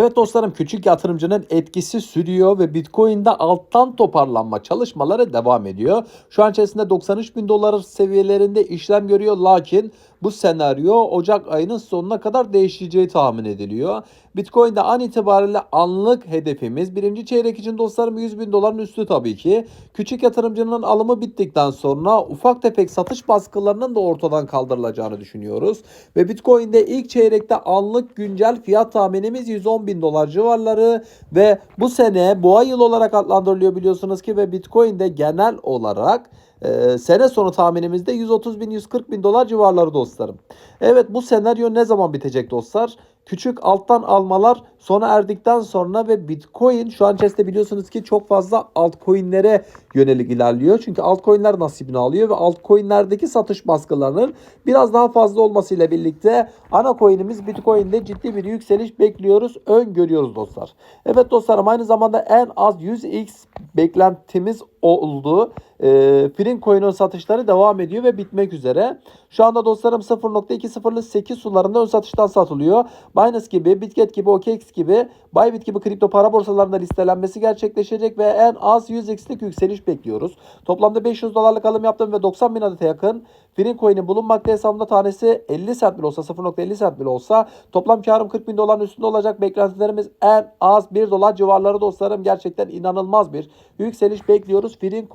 Evet dostlarım küçük yatırımcının etkisi sürüyor ve Bitcoin'de alttan toparlanma çalışmaları devam ediyor. Şu an içerisinde 93 bin dolar seviyelerinde işlem görüyor lakin bu senaryo Ocak ayının sonuna kadar değişeceği tahmin ediliyor. Bitcoin'de an itibariyle anlık hedefimiz birinci çeyrek için dostlarım 100 bin doların üstü tabii ki. Küçük yatırımcının alımı bittikten sonra ufak tefek satış baskılarının da ortadan kaldırılacağını düşünüyoruz. Ve Bitcoin'de ilk çeyrekte anlık güncel fiyat tahminimiz 110 bin dolar civarları ve bu sene boğa yıl olarak adlandırılıyor biliyorsunuz ki ve Bitcoin'de genel olarak e, sene sonu tahminimizde 130 bin 140 bin dolar civarları dostlarım. Evet bu senaryo ne zaman bitecek dostlar? Küçük alttan almalar sona erdikten sonra ve Bitcoin şu an içerisinde biliyorsunuz ki çok fazla altcoin'lere yönelik ilerliyor. Çünkü altcoin'ler nasibini alıyor ve altcoin'lerdeki satış baskılarının biraz daha fazla olmasıyla birlikte ana coin'imiz Bitcoin'de ciddi bir yükseliş bekliyoruz, öngörüyoruz dostlar. Evet dostlarım aynı zamanda en az 100x beklentimiz oldu. E, Frin coin'in satışları devam ediyor ve bitmek üzere. Şu anda dostlarım 0.2008 sularında ön satıştan satılıyor. Binance gibi, Bitget gibi, OKX gibi, Bybit gibi kripto para borsalarında listelenmesi gerçekleşecek ve en az 100x'lik yükseliş bekliyoruz. Toplamda 500 dolarlık alım yaptım ve 90 bin adete yakın Frin coin'in bulunmakta hesabımda tanesi 50 cent bile olsa 0.50 cent bile olsa toplam karım 40 bin doların üstünde olacak. Beklentilerimiz en az 1 dolar civarları dostlarım. Gerçekten inanılmaz bir yükseliş bekliyoruz. Frin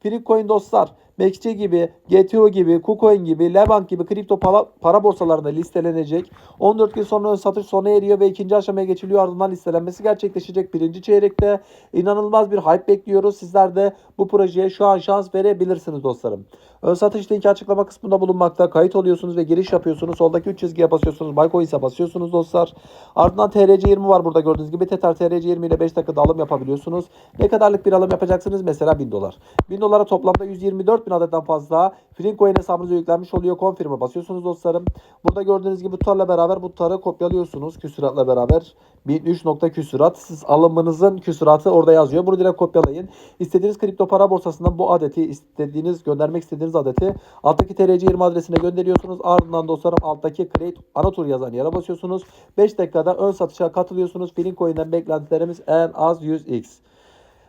Frin coin dostlar Mekçe gibi, GTO gibi, KuCoin gibi, Lebank gibi kripto para, para borsalarında listelenecek. 14 gün sonra ön satış sona eriyor ve ikinci aşamaya geçiliyor. Ardından listelenmesi gerçekleşecek birinci çeyrekte. inanılmaz bir hype bekliyoruz. Sizler de bu projeye şu an şans verebilirsiniz dostlarım. Ön satış linki açıklama kısmında bulunmakta. Kayıt oluyorsunuz ve giriş yapıyorsunuz. Soldaki 3 çizgiye basıyorsunuz. Buycoins'e basıyorsunuz dostlar. Ardından TRC20 var burada gördüğünüz gibi. Tether TRC20 ile 5 dakikada alım yapabiliyorsunuz. Ne kadarlık bir alım yapacaksınız? Mesela 1000 dolar. 1000 dolara toplamda 124 bin adetten fazla Flincoin hesabınıza yüklenmiş oluyor. Confirm'e basıyorsunuz dostlarım. Burada gördüğünüz gibi tutarla beraber bu tutarı kopyalıyorsunuz. Küsuratla beraber 1003 nokta küsurat. Siz alımınızın küsuratı orada yazıyor. Bunu direkt kopyalayın. İstediğiniz kripto para borsasından bu adeti istediğiniz göndermek istediğiniz adeti alttaki TRC20 adresine gönderiyorsunuz. Ardından dostlarım alttaki create ana tur yazan yere basıyorsunuz. 5 dakikada ön satışa katılıyorsunuz. Flincoin'den beklentilerimiz en az 100x.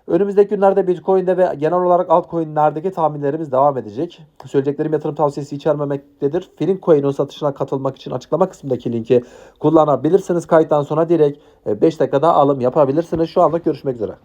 Önümüzdeki günlerde Bitcoin'de ve genel olarak altcoin'lerdeki tahminlerimiz devam edecek. Söyleyeceklerim yatırım tavsiyesi içermemektedir. Fincoin'in satışına katılmak için açıklama kısmındaki linki kullanabilirsiniz. Kayıttan sonra direkt 5 dakikada alım yapabilirsiniz. Şu anda görüşmek üzere.